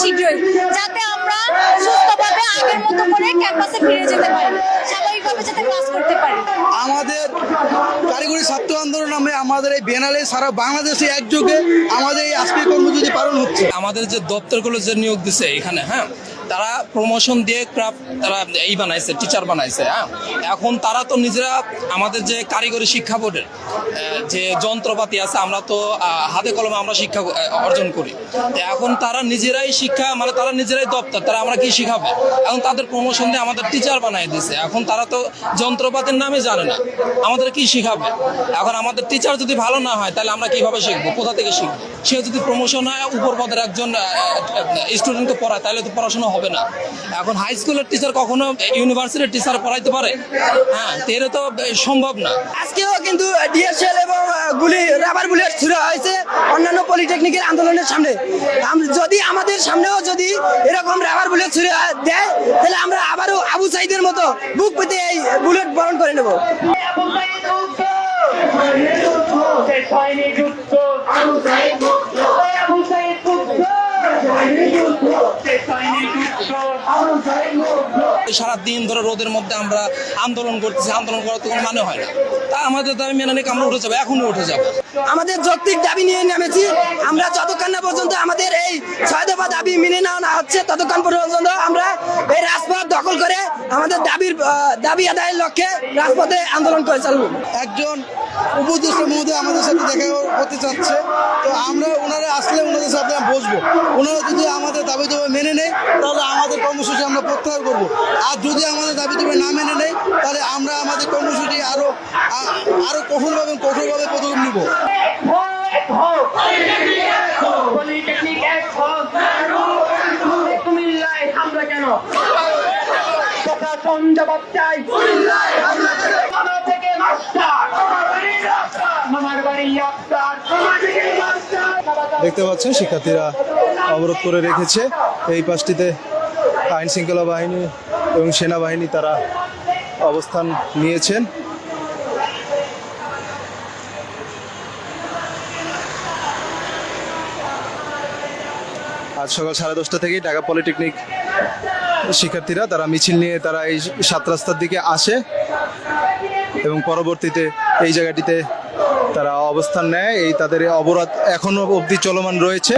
শীঘ্রই যাতে আমরা সুস্থভাবে আগের মতো করে ক্যাম্পাসে ফিরে যেতে পারি। স্বাভাবিকভাবে যাতে কাজ করতে পারি? আমাদের কারিগরি ছাত্র আন্দোলন নামে আমাদের এই বেনালে সারা বাংলাদেশে একযোগে আমাদের এই আজকের কর্মসূচি পালন হচ্ছে। আমাদের যে দপ্তরগুলো যে নিয়োগ দিছে এখানে হ্যাঁ তারা প্রমোশন দিয়ে ক্রাফট তারা এই বানাইছে টিচার বানাইছে হ্যাঁ? এখন তারা তো নিজেরা আমাদের যে কারিগরি শিক্ষা বোর্ডের যে যন্ত্রপাতি আছে, আমরা তো হাতে কলমে আমরা শিক্ষা অর্জন করি। এখন তারা নিজেরাই শিক্ষা মানে তারা নিজেরাই দপ্তর, তারা আমরা কি শিখাবে? এখন তাদের প্রমোশন দিয়ে আমাদের টিচার বানাই দিছে। এখন তারা তো যন্ত্রপাতির নামে জানে না, আমাদের কি শিখাবে? এখন আমাদের টিচার যদি ভালো না হয়, তাহলে আমরা কীভাবে শিখব? কোথা থেকে শিখব? সে যদি প্রমোশন হয়, উপর পদের একজন স্টুডেন্টকে পড়ায়, তাহলে তো পড়াশোনা হবে না। এখন হাই স্কুলের টিচার কখনো ইউনিভার্সিটির টিচার পড়াইতে পারে? হ্যাঁ তো এটা তো সম্ভব না। আজকেও কিন্তু ডিএসএল এবং গুলি রাবার বুলেট ছুড়ে হয়েছে অন্যান্য পলিটেকনিকের আন্দোলনের সামনে। আম- যদি আমাদের সামনেও যদি এরকম রাবার বুলেট ছুড়ে দেয় তাহলে আমরা আবারও আবু সাইদের মতো বুক পেতে এই বুলেট বরণ করে নেব। সারা দিন ধরে রোদের মধ্যে আমরা আন্দোলন করতেছি, আন্দোলন করার তো কোনো মানে হয় না। তা আমাদের দাবি মেনে নিয়ে আমরা উঠে যাব এখনও উঠে যাব। আমাদের যৌক্তিক দাবি নিয়ে নেমেছি, আমরা যতক্ষণ না পর্যন্ত আমাদের এই ছয় দফা দাবি মেনে নেওয়া না হচ্ছে, ততক্ষণ পর্যন্ত আমরা আমাদের দাবির দাবি আদায়ের লক্ষ্যে রাজপথে আন্দোলন করে চালবো একজন উপদেষ্টা মহোদয় আমাদের সাথে দেখা করতে চাচ্ছে। তো আমরা ওনারা আসলে ওনাদের সাথে আমরা বসবো। ওনারা যদি আমাদের দাবি দেবে মেনে নেয় তাহলে আমাদের কর্মসূচি আমরা প্রত্যাহার করব। আর যদি আমাদের দাবি দেবে না মেনে নেয় তাহলে আমরা আমাদের কর্মসূচি আরও আ- আরও কঠোরভাবে কঠোরভাবে পদক্ষেপ নিব। কেন? জবাব চাই। দেখতে পাচ্ছেন, শিক্ষার্থীরা অবরোধ করে রেখেছে। এই পাশটিতে আইন শৃঙ্খলা বাহিনী এবং সেনাবাহিনী তারা অবস্থান নিয়েছেন। আজ সকাল সাড়ে দশটা থেকেই ঢাকা পলিটেকনিক শিক্ষার্থীরা তারা মিছিল নিয়ে তারা এই সাত রাস্তার দিকে আসে এবং পরবর্তীতে এই জায়গাটিতে তারা অবস্থান নেয়। এই তাদের অবরোধ এখনও অবধি চলমান রয়েছে।